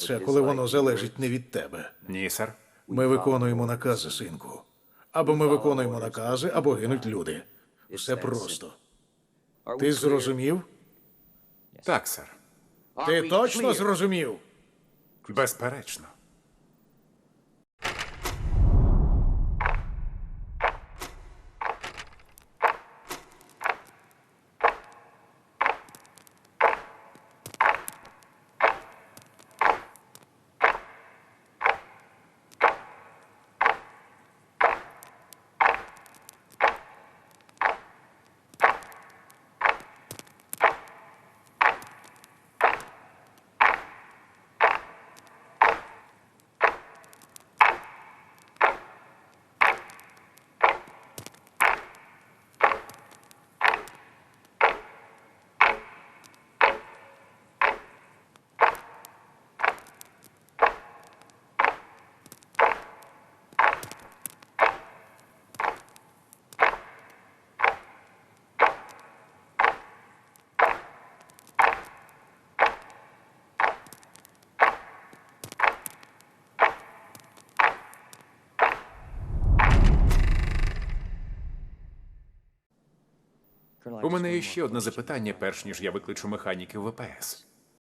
Це коли воно залежить не від тебе. Ні, сер. Ми виконуємо накази, синку. Або ми виконуємо накази, або гинуть люди. Все просто. Ти зрозумів? Так, сер. Ти точно зрозумів? Безперечно. У мене є ще одне запитання, перш ніж я викличу механіків ВПС.